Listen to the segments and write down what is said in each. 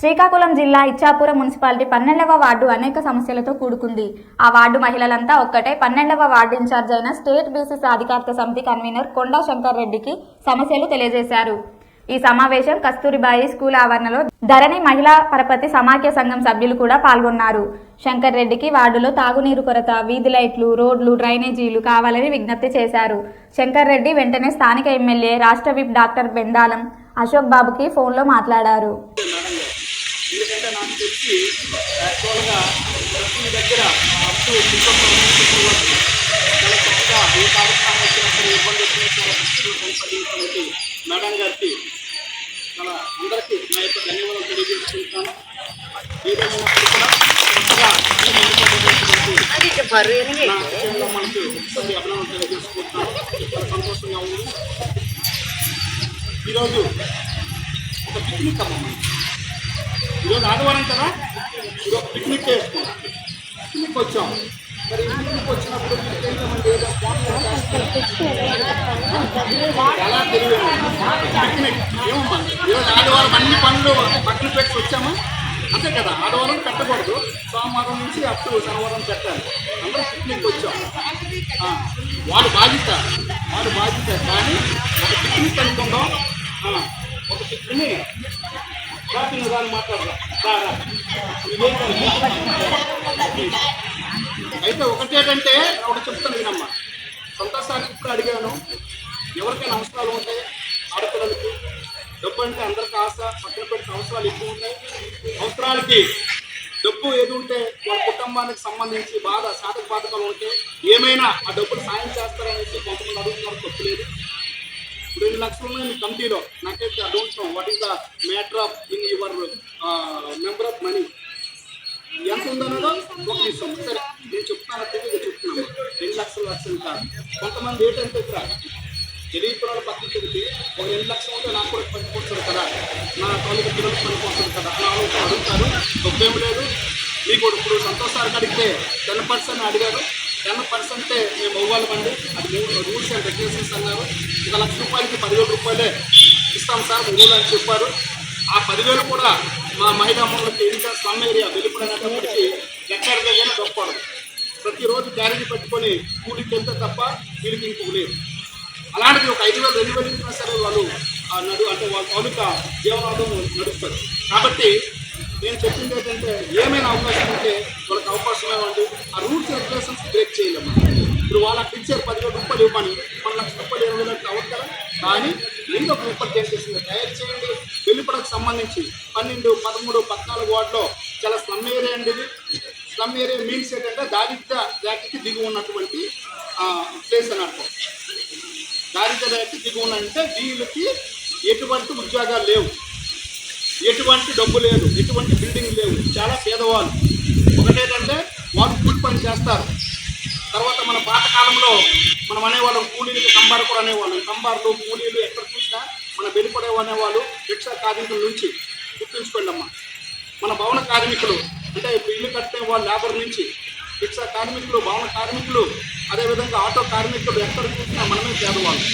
శ్రీకాకుళం జిల్లా ఇచ్చాపురం మున్సిపాలిటీ పన్నెండవ వార్డు అనేక సమస్యలతో కూడుకుంది. ఆ వార్డు మహిళలంతా ఒక్కటే. పన్నెండవ వార్డు ఇన్ఛార్జ్ అయిన స్టేట్ బీసీ సాధికారత సమితి కన్వీనర్ కొండా శంకర్ రెడ్డికి సమస్యలు తెలియజేశారు. ఈ సమావేశం కస్తూరిబాయి స్కూల్ ఆవరణలో ధరణి మహిళా పరపతి సమాఖ్య సంఘం సభ్యులు కూడా పాల్గొన్నారు. శంకర్ రెడ్డికి వార్డులో తాగునీరు కొరత వీధి లైట్లు రోడ్లు డ్రైనేజీలు కావాలని విజ్ఞప్తి చేశారు. శంకర్ రెడ్డి వెంటనే స్థానిక ఎమ్మెల్యే రాష్ట్ర విప్ డాక్టర్ బెందాలం అశోక్ బాబుకి ఫోన్లో మాట్లాడారు. ఎందుకంటే నాకు తెలిసి యాక్చువల్గా ప్రతి దగ్గర అప్ చాలా చక్కగా ఏ కార్యక్రమం వచ్చినప్పుడు ఇబ్బంది వచ్చినప్పుడు సంపాదించినటువంటి మేడం గారికి చాలా అందరికీ నా యొక్క ధన్యవాదాలు తెలియజేసుకుంటాను మనకి అభినందనలు చాలా సంతోషంగా ఉంది ఈరోజు ఒక పిక్నిక్ అమ్మ మనకి. ఈరోజు ఆదివారం కదా? ఈరోజు పిక్నిక్ చేసుకున్నాం పిక్నిక్ వచ్చాం. మరి పిక్నిక్ వచ్చినప్పుడు ఏంటంటే ఏదో చాలా తెలివి పిక్నిక్ ఏమమ్మా? ఈరోజు ఆదివారం అన్ని పనులు బట్టలు పెట్టి వచ్చామా? అంతే కదా. ఆదివారం పెట్టకూడదు. సోమవారం నుంచి అట్టు శనివారం పెట్టాలి. అందరూ పిక్నిక్ వచ్చాం. ఆ, వాడు బాధ్యత. వాడు బాధ్యత. కానీ ఒక పిక్నిక్ అనుకుందాం. ఒక పిక్నిక్ రాత్రి దాన్ని మాట్లాడరా. అయితే ఒకటేటంటే ఒకటి చెప్తాను నేనమ్మా సంతోషానికి ఇప్పుడు అడిగాను. ఎవరికైనా అవసరాలు ఉంటాయి ఆడపిల్లలకి డబ్బు అంటే అందరికి ఆశ పక్కన పెడితే అవసరాలు ఎక్కువ ఉంటాయి అవసరాలకి డబ్బు ఏది ఉంటే వాళ్ళ కుటుంబానికి సంబంధించి బాధ సాధక బాధకాలు ఉంటే ఏమైనా ఆ డబ్బులు సాయం చేస్తారనేసి కొంతమంది అడుగుతున్నారు తప్పు లేదు. రెండు ఎన్ని లక్షలు మీ కమిటీలో. నాకైతే I don't know what is the matter of in your member of money ఎంత ఉందన్నదో ఒక నిమిషం సరే నేను చెప్తాను తెలియదు చెప్తున్నాను. రెండు లక్షలు లక్షలు కాదు. కొంతమంది ఏంటంటే ఇక్కడ తెలియకురాలు పక్కన పెడితే ఒక రెండు లక్షలు ఉంటే నాకు కూడా పనికొస్తుంది కదా. నా తాలూకు పిల్లలకు పనికొస్తుంది కదా. అని ఆలోచన అడుగుతారు. తప్పేం లేదు. మీకు ఇప్పుడు సంతోషాలు అడిగితే టెన్ పర్సెంట్ అడిగారు టెన్ పర్సెంటే మేము ఇవ్వాలండి అది రూల్స్ అండ్ రెగ్యులేషన్స్ అన్నారు ఒక లక్ష రూపాయలకి పదివేల రూపాయలే ఇస్తాం సార్ రూల్ అని చెప్పారు. ఆ పదివేలు కూడా మా మహిళా మనులకి ఇంకా స్లమ్ ఏరియా వెలుపడినప్పటికీ ఎక్కడ దగ్గర గొప్పడు ప్రతిరోజు గ్యారెంటీ పెట్టుకొని కూలికి వెళ్తే తప్ప వీళ్ళకి ఇంకొక లేదు. అలాంటిది ఒక ఐదు వేలు రెండు వేలు ఇచ్చినా సరే వాళ్ళు ఆ నడు అంటే వాళ్ళ తాలూకా జీవనాలు నడుస్తారు కాబట్టి నేను చెప్పింది ఏంటంటే ఏమైనా అవకాశం ఉంటే వాళ్ళకి అవకాశం ఏమండి ఆ రూల్స్ రెగ్యులేషన్స్ బ్రేక్ చేయలేము. ఇప్పుడు వాళ్ళకి ఇచ్చారు పదివేల రూపాయలు ఇవ్వమని మన లక్ష రూపాయలు ఇరవై వేలు అవ్వదు కదా? కానీ మీరు ఒక చేసేసింది తయారు చేయండి. వెలుపడకు సంబంధించి పన్నెండు పదమూడు పద్నాలుగు వాటిలో చాలా స్లమ్ ఏరియా అండి ఇది. స్లమ్ ఏరియా మీన్స్ ఏంటంటే దారిద్ర జాతికి దిగు ఉన్నటువంటి ప్లేస్ అని అర్థం. దారిద్ర రేఖ దిగువన అంటే వీళ్ళకి ఎటువంటి ఉద్యోగాలు లేవు. ఎటువంటి డబ్బు లేదు ఎటువంటి బిల్డింగ్ లేవు చాలా పేదవాళ్ళు. ఒకటేంటంటే వాళ్ళు కూలి పని చేస్తారు. తర్వాత మన పాతకాలంలో మనం అనేవాళ్ళం కూలీలకు కంబారు కూడా అనేవాళ్ళం. కంబార్లు కూలీలు ఎక్కడ చూసినా మన వెలుపడే అనేవాళ్ళు రిక్షా కార్మికుల నుంచి. గుర్తుంచుకోండమ్మా మన భవన కార్మికులు అంటే ఇప్పుడు ఇల్లు కట్టే వాళ్ళు లేబర్ నుంచి రిక్షా కార్మికులు భవన కార్మికులు అదేవిధంగా ఆటో కార్మికులు ఎక్కడ చూసినా మనమే పేదవాళ్ళు.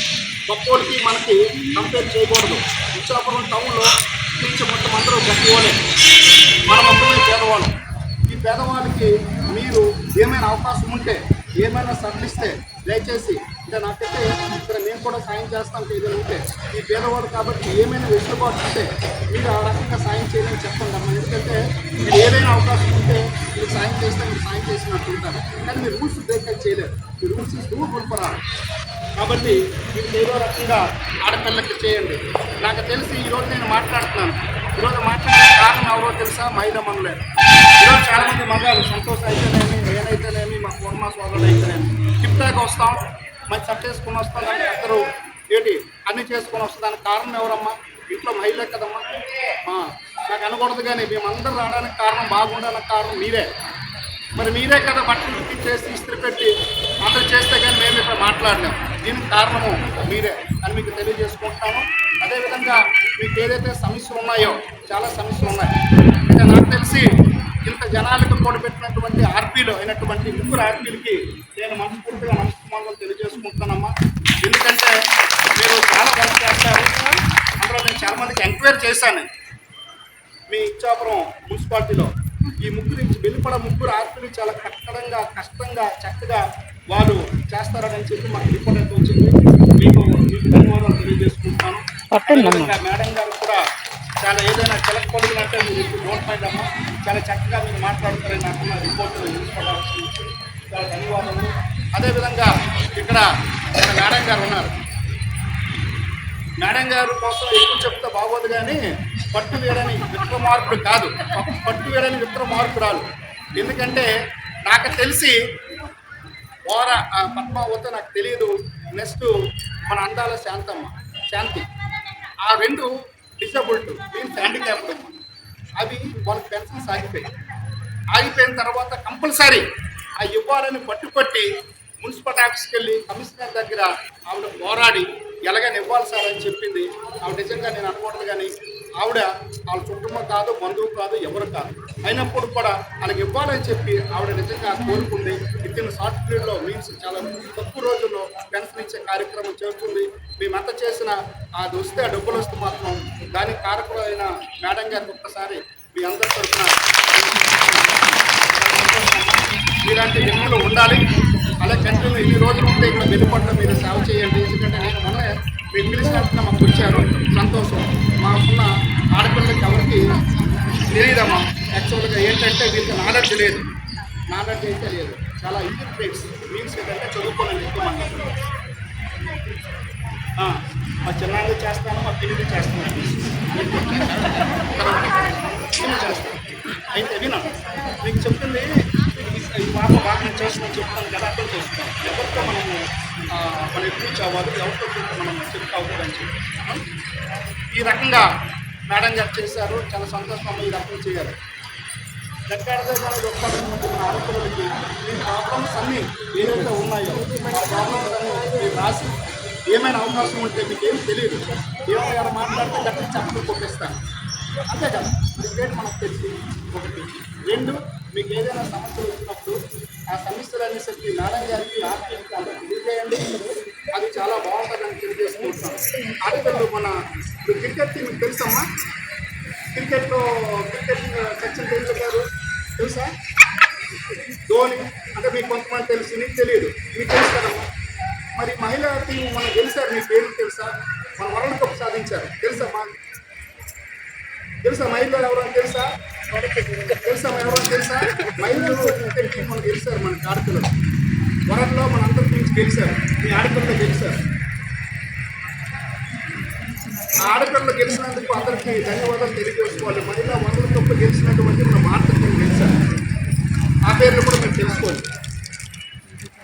గొప్పోడికి మనకి కంపేర్ చేయకూడదు. విశాఖపట్నం టౌన్లో నుంచి మొత్తం అందరూ గొప్పవాళ్ళే మనం పేదవాళ్ళం. ఈ పేదవాళ్ళకి మీరు ఏమైనా అవకాశం ఉంటే ఏమైనా సడలిస్తే దయచేసి ఇంకా నాకైతే ఇక్కడ నేను కూడా సాయం చేస్తాను ఏదైనా ఉంటే. ఈ పేదవాడు కాబట్టి ఏమైనా వెసులుబాటు ఉంటే మీరు ఆ రకంగా సాయం చేయమని చెప్పండి అమ్మా. ఎందుకంటే మీరు ఏదైనా అవకాశం ఉంటే మీరు సాయం చేస్తే మీరు సాయం చేసినట్టు ఉంటారు. కానీ మీరు రూల్స్ బ్రేక్ చేయలేరు. మీరు రూల్స్ రూల్ కొనుపరారు కాబట్టి మీరు ఏదో రకంగా ఆడపిల్లకి చేయండి. నాకు తెలిసి ఈరోజు నేను మాట్లాడుతున్నాను. ఈరోజు మాట్లాడే కారణం ఎవరో తెలుసా? మహిళ మనలే. ఈరోజు చాలామంది మగాలు సంతోషం అయితేనేమి నేనైతేనేమి మా కుటుంబ సోదరులు అయితేనేమి. టిప్టాక్ వస్తాం. మంచి చట్ట వేసుకుని వస్తాం అందరూ ఏంటి? అన్ని చేసుకొని వస్తుందని కారణం ఎవరమ్మా? ఇంట్లో మహిళ కదమ్మా. నాకు అనకూడదు కానీ మేమందరూ రావడానికి కారణం బాగుండడానికి కారణం మీరే. మరి మీరే కదా బట్టలు చేసి ఇస్త్రీ పెట్టి అందరూ చేస్తే కానీ మేము ఇక్కడ మాట్లాడలేము దీనికి కారణము మీరే అని మీకు తెలియజేసుకుంటాము అదేవిధంగా మీకు ఏదైతే సమస్యలు ఉన్నాయో చాలా సమస్యలు ఉన్నాయి. అయితే నాకు తెలిసి ఇంత జనాలకు కూడబెట్టినటువంటి ఆర్పీలు అయినటువంటి ముగ్గురు ఆర్పీలకి నేను మనస్ఫూర్తిగా నమస్కారాలు తెలియజేసుకుంటానమ్మా ఎందుకంటే మీరు చాలా వర్క్ చేస్తారు. అందులో నేను చాలా మందికి ఎంక్వైరీ చేశాను. మీ ఇచ్చాపురం మున్సిపాలిటీలో ఈ ముగ్గురు వెలుపడ ముగ్గురు ఆర్పీలు చాలా కట్టడంగా కష్టంగా చక్కగా వాళ్ళు చేస్తారని చెప్పి మాకు రిపోర్ట్ అయితే వచ్చింది. మీకు మీకు ధన్యవాదాలు తెలియజేసుకుంటున్నాను. మేడం గారు కూడా చాలా ఏదైనా చిలక అంటే మీరు మైండ్ అమ్మా. చాలా చక్కగా మీరు మాట్లాడుతారని నాకున్న రిపోర్ట్ నుంచి చాలా ధన్యవాదాలు. అదేవిధంగా ఇక్కడ మేడం గారు ఉన్నారు. మేడం గారు కోసం ఎక్కువ చెప్తే బాగోదు కానీ పట్టు వేయడని విక్రమార్కుడు కాదు. పట్టు వేయడని విక్రమార్కురాలు ఎందుకంటే నాకు తెలిసి ఓర ఆ పద్మావతి నాకు తెలియదు నెక్స్ట్ మన అందాల శాంతమ్మ శాంతి. ఆ రెండు డిసబుల్డ్ మీన్స్ హ్యాండిక్యాప్డ్. అవి వాళ్ళకి పెన్షన్స్ ఆగిపోయాయి ఆగిపోయిన తర్వాత కంపల్సరీ ఆ ఇవ్వాలని పట్టుపట్టి మున్సిపల్ ఆఫీస్కి వెళ్ళి కమిషనర్ దగ్గర ఆవిడ పోరాడి ఎలాగని ఇవ్వాలి సార్ అని చెప్పింది. ఆవిడ నిజంగా నేను అనుకోవట్లేదు కానీ ఆవిడ వాళ్ళ కుటుంబం కాదు బంధువు కాదు ఎవరు కాదు. అయినప్పుడు కూడా వాళ్ళకి ఇవ్వాలని చెప్పి ఆవిడ నిజంగా కోరుకుంది. ఇతను షార్ట్ పీరియడ్లో మీన్స్ చాలా తక్కువ రోజుల్లో పెన్షన్ ఇచ్చే కార్యక్రమం చేస్తుంది. మేమెంత చేసినా అది వస్తే ఆ డబ్బులు వస్తే మాత్రం దానికి కారకులైన మేడం గారికి ఒక్కసారి మీ అందరి తరఫున ఇలాంటి వ్యక్తులు ఉండాలి. అలా కంటిన్యూ ఇన్ని రోజులు ఉంటే ఇక్కడ వెలుపట్ల మీరు సేవ చేయండి. ఎందుకంటే నేను మొన్న ఇంగ్లీష్ మాకు వచ్చారు. సంతోషం. మాకున్న ఆడపిల్లలకి ఎవరికి తెలియదమ్మా. యాక్చువల్గా ఏంటంటే వీళ్ళకి నాలెడ్జ్ లేదు. నాలెడ్జ్ అయితే లేదు. చాలా ఇంటర్ప్రేట్స్ మీన్స్ ఏంటంటే చదువుకోలేదు ఎక్కువ మంది మా చిన్నాళ్ళు చేస్తాను మా పిల్లలు చేస్తాను. చేస్తాను. అయితే వినా మీకు చెప్తుంది ఈ పాప బాగా నేను చేస్తున్నాను చెప్తాను కదా అర్థం చేస్తాను ఎవరితో మనము ఆ, మన అవ్వాలి ఎవరితో మనం చెప్తా అవుతుందని చెప్పి. ఈ రకంగా మేడం గారు చేశారు. చాలా సంతోషం ఈ రకంగా చేయాలి. దగ్గరగా ఒప్పందం ఆడపిల్లలకి మీ ప్రాబ్లమ్స్ అన్నీ ఏదైతే ఉన్నాయో ఆ ప్రాబ్లమ్స్ అన్నీ మీరు రాసి ఏమైనా అవకాశం ఉంటే మీకు ఏం తెలియదు. ఏమైనా మాట్లాడితే గట్టి చెప్పలు కొట్టేస్తాను. అంతే కదా? మీ మనకు తెలిసి? ఒకటి. రెండు మీకు ఏదైనా సమస్యలు వచ్చినప్పుడు ఆ సమస్యలు అనేసరికి మేడం గారికి ఆర్టీకి తెలియజేయండి. అది చాలా బాగుంటుందని తెలియజేసుకుంటున్నాను. ఆడపిల్లలు మన క్రికెట్ టీం మీకు తెలుసమ్మా? క్రికెట్లో క్రికెట్ సచిన్ టెండూల్కర్ తెలుసా ధోని అంటే మీకు కొంతమంది తెలుసు నీకు తెలియదు. మీకు తెలుస్తారమ్మా మరి మహిళా టీం మనం గెలిచారు మీ పేరు తెలుసా? మన వరల్డ్ కప్ సాధించారు. తెలుసా తెలుసా? మహిళలు ఎవరో తెలుసా? తెలుసా ఎవరో తెలుసా? మహిళలు క్రికెట్ మనం గెలిచారు మన ఆడపిల్లలు వరంలో మన అందరి గురించి గెలిచారు మీ ఆడపిల్లలు గెలిచారు ఆ ఆడపిల్లలు గెలిచినందుకు అందరికీ ధన్యవాదాలు తెలియజేసుకోవాలి. మహిళా వనరుల తప్పు గెలిచినటువంటి మన భారత మేము గెలిచాము ఆ పేర్లు కూడా మేము తెలుసుకోవాలి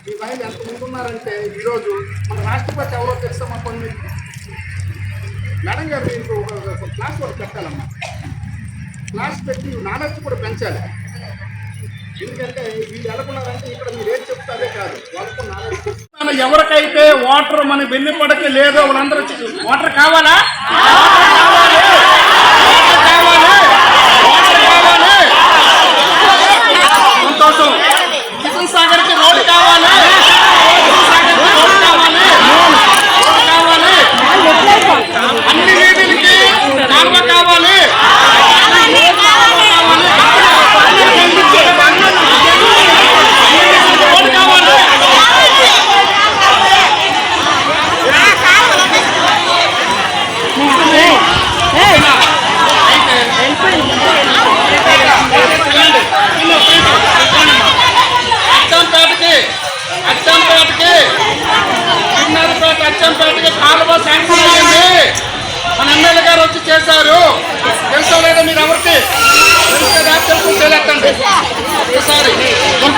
ఈ మహిళ ఎంత ముందున్నారంటే ఈరోజు మన రాష్ట్రపతి ఎవరో తెలుసా మా కొన్ని? మేడం గారు మీకు ఒక క్లాస్ కూడా పెట్టాలమ్మా క్లాస్ పెట్టి నాలెడ్జ్ కూడా పెంచాలి. ఎందుకంటే వీళ్ళు ఎలాగున్నారంటే ఇక్కడ మీరు ఏం చెప్తారే కాదు. వాళ్ళకు నాలెడ్జ్ ఎవరికైతే వాటర్ మన వెన్నుపడక లేదో వాళ్ళందరూ వాటర్ కావాలా. ఎమ్మెల్యే గారు వచ్చి చేశారు. తెలుసా లేదా మీరు ఎవరికి? తెలియకండి ఈసారి ఈ